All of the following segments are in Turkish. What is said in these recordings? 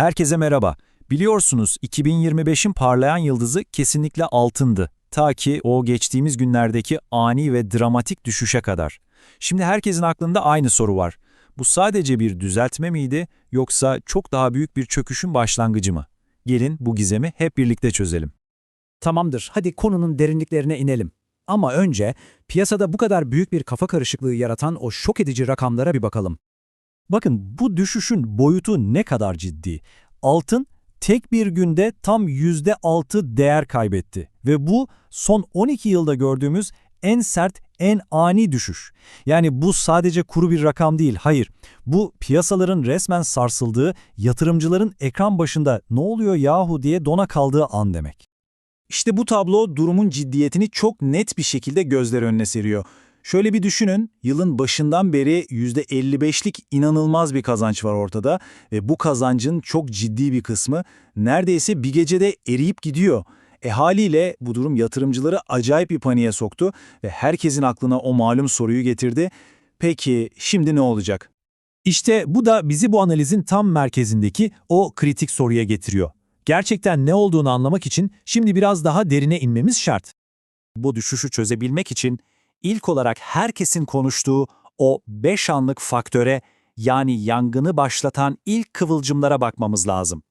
Herkese merhaba. Biliyorsunuz 2025'in parlayan yıldızı kesinlikle altındı. Ta ki o geçtiğimiz günlerdeki ani ve dramatik düşüşe kadar. Şimdi herkesin aklında aynı soru var. Bu sadece bir düzeltme miydi yoksa çok daha büyük bir çöküşün başlangıcı mı? Gelin bu gizemi hep birlikte çözelim. Tamamdır, hadi konunun derinliklerine inelim. Ama önce piyasada bu kadar büyük bir kafa karışıklığı yaratan o şok edici rakamlara bir bakalım. Bakın bu düşüşün boyutu ne kadar ciddi. Altın tek bir günde tam %6 değer kaybetti ve bu son 12 yılda gördüğümüz en sert, en ani düşüş. Yani bu sadece kuru bir rakam değil, hayır. Bu piyasaların resmen sarsıldığı, yatırımcıların ekran başında ne oluyor yahu diye dona kaldığı an demek. İşte bu tablo durumun ciddiyetini çok net bir şekilde gözler önüne seriyor. Şöyle bir düşünün, yılın başından beri %55'lik inanılmaz bir kazanç var ortada ve bu kazancın çok ciddi bir kısmı neredeyse bir gecede eriyip gidiyor. E haliyle bu durum yatırımcıları acayip bir paniğe soktu ve herkesin aklına o malum soruyu getirdi. Peki şimdi ne olacak? İşte bu da bizi bu analizin tam merkezindeki o kritik soruya getiriyor. Gerçekten ne olduğunu anlamak için şimdi biraz daha derine inmemiz şart. Bu düşüşü çözebilmek için ilk olarak herkesin konuştuğu o 5 anlık faktöre yani yangını başlatan ilk kıvılcımlara bakmamız lazım.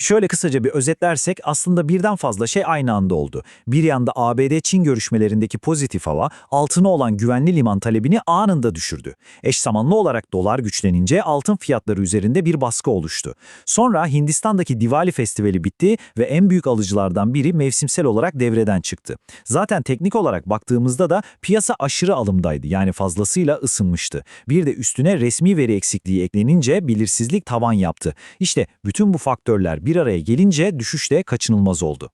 Şöyle kısaca bir özetlersek aslında birden fazla şey aynı anda oldu. Bir yanda ABD-Çin görüşmelerindeki pozitif hava altına olan güvenli liman talebini anında düşürdü. Eş zamanlı olarak dolar güçlenince altın fiyatları üzerinde bir baskı oluştu. Sonra Hindistan'daki Diwali Festivali bitti ve en büyük alıcılardan biri mevsimsel olarak devreden çıktı. Zaten teknik olarak baktığımızda da piyasa aşırı alımdaydı yani fazlasıyla ısınmıştı. Bir de üstüne resmi veri eksikliği eklenince belirsizlik tavan yaptı. İşte bütün bu faktörler bir araya gelince düşüş de kaçınılmaz oldu.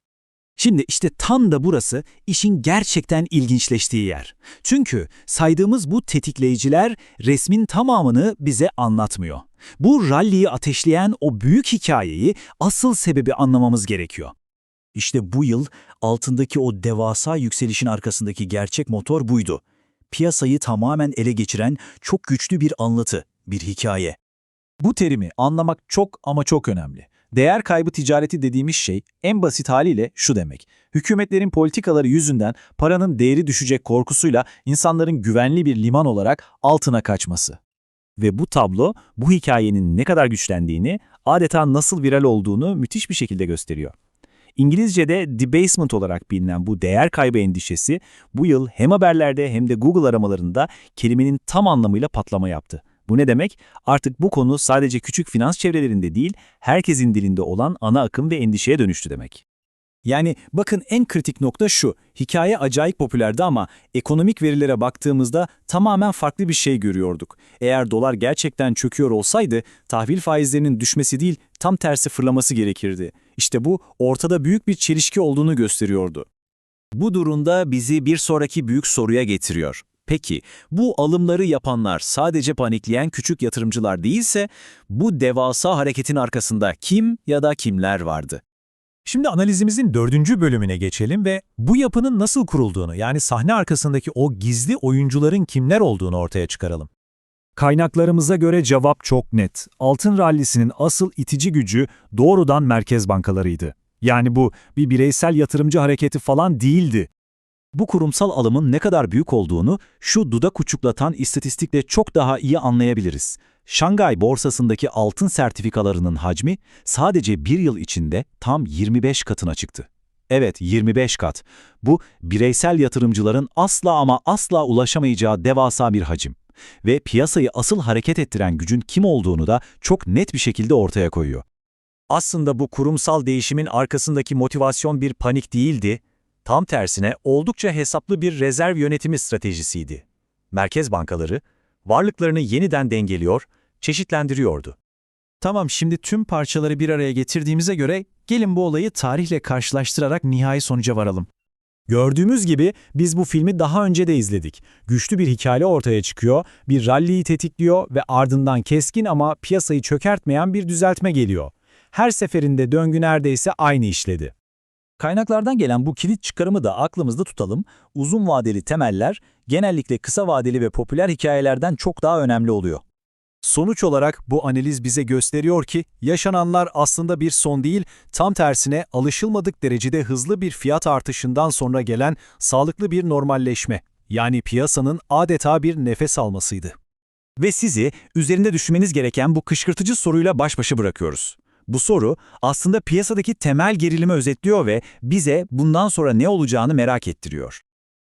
Şimdi işte tam da burası işin gerçekten ilginçleştiği yer. Çünkü saydığımız bu tetikleyiciler resmin tamamını bize anlatmıyor. Bu ralliyi ateşleyen o büyük hikayeyi, asıl sebebi anlamamız gerekiyor. İşte bu yıl altındaki o devasa yükselişin arkasındaki gerçek motor buydu. Piyasayı tamamen ele geçiren çok güçlü bir anlatı, bir hikaye. Bu terimi anlamak çok ama çok önemli. Değer kaybı ticareti dediğimiz şey en basit haliyle şu demek. Hükümetlerin politikaları yüzünden paranın değeri düşecek korkusuyla insanların güvenli bir liman olarak altına kaçması. Ve bu tablo bu hikayenin ne kadar güçlendiğini, adeta nasıl viral olduğunu müthiş bir şekilde gösteriyor. İngilizce'de debasement olarak bilinen bu değer kaybı endişesi bu yıl hem haberlerde hem de Google aramalarında kelimenin tam anlamıyla patlama yaptı. Bu ne demek? Artık bu konu sadece küçük finans çevrelerinde değil, herkesin dilinde olan ana akım ve endişeye dönüştü demek. Yani bakın en kritik nokta şu, hikaye acayip popülerdi ama ekonomik verilere baktığımızda tamamen farklı bir şey görüyorduk. Eğer dolar gerçekten çöküyor olsaydı, tahvil faizlerinin düşmesi değil, tam tersi fırlaması gerekirdi. İşte bu, ortada büyük bir çelişki olduğunu gösteriyordu. Bu durumda bizi bir sonraki büyük soruya getiriyor. Peki, bu alımları yapanlar sadece panikleyen küçük yatırımcılar değilse, bu devasa hareketin arkasında kim ya da kimler vardı? Şimdi analizimizin dördüncü bölümüne geçelim ve bu yapının nasıl kurulduğunu yani sahne arkasındaki o gizli oyuncuların kimler olduğunu ortaya çıkaralım. Kaynaklarımıza göre cevap çok net. Altın rallisinin asıl itici gücü doğrudan merkez bankalarıydı. Yani bu bir bireysel yatırımcı hareketi falan değildi. Bu kurumsal alımın ne kadar büyük olduğunu şu dudak uçuklatan istatistikle çok daha iyi anlayabiliriz. Şangay borsasındaki altın sertifikalarının hacmi sadece bir yıl içinde tam 25 katına çıktı. Evet 25 kat. Bu bireysel yatırımcıların asla ama asla ulaşamayacağı devasa bir hacim. Ve piyasayı asıl hareket ettiren gücün kim olduğunu da çok net bir şekilde ortaya koyuyor. Aslında bu kurumsal değişimin arkasındaki motivasyon bir panik değildi, Tam tersine oldukça hesaplı bir rezerv yönetimi stratejisiydi. Merkez bankaları varlıklarını yeniden dengeliyor, çeşitlendiriyordu. Tamam şimdi tüm parçaları bir araya getirdiğimize göre gelin bu olayı tarihle karşılaştırarak nihai sonuca varalım. Gördüğümüz gibi biz bu filmi daha önce de izledik. Güçlü bir hikaye ortaya çıkıyor, bir ralliyi tetikliyor ve ardından keskin ama piyasayı çökertmeyen bir düzeltme geliyor. Her seferinde döngü neredeyse aynı işledi. Kaynaklardan gelen bu kilit çıkarımı da aklımızda tutalım. Uzun vadeli temeller genellikle kısa vadeli ve popüler hikayelerden çok daha önemli oluyor. Sonuç olarak bu analiz bize gösteriyor ki yaşananlar aslında bir son değil, tam tersine alışılmadık derecede hızlı bir fiyat artışından sonra gelen sağlıklı bir normalleşme. Yani piyasanın adeta bir nefes almasıydı. Ve sizi üzerinde düşünmeniz gereken bu kışkırtıcı soruyla baş başa bırakıyoruz. Bu soru aslında piyasadaki temel gerilimi özetliyor ve bize bundan sonra ne olacağını merak ettiriyor.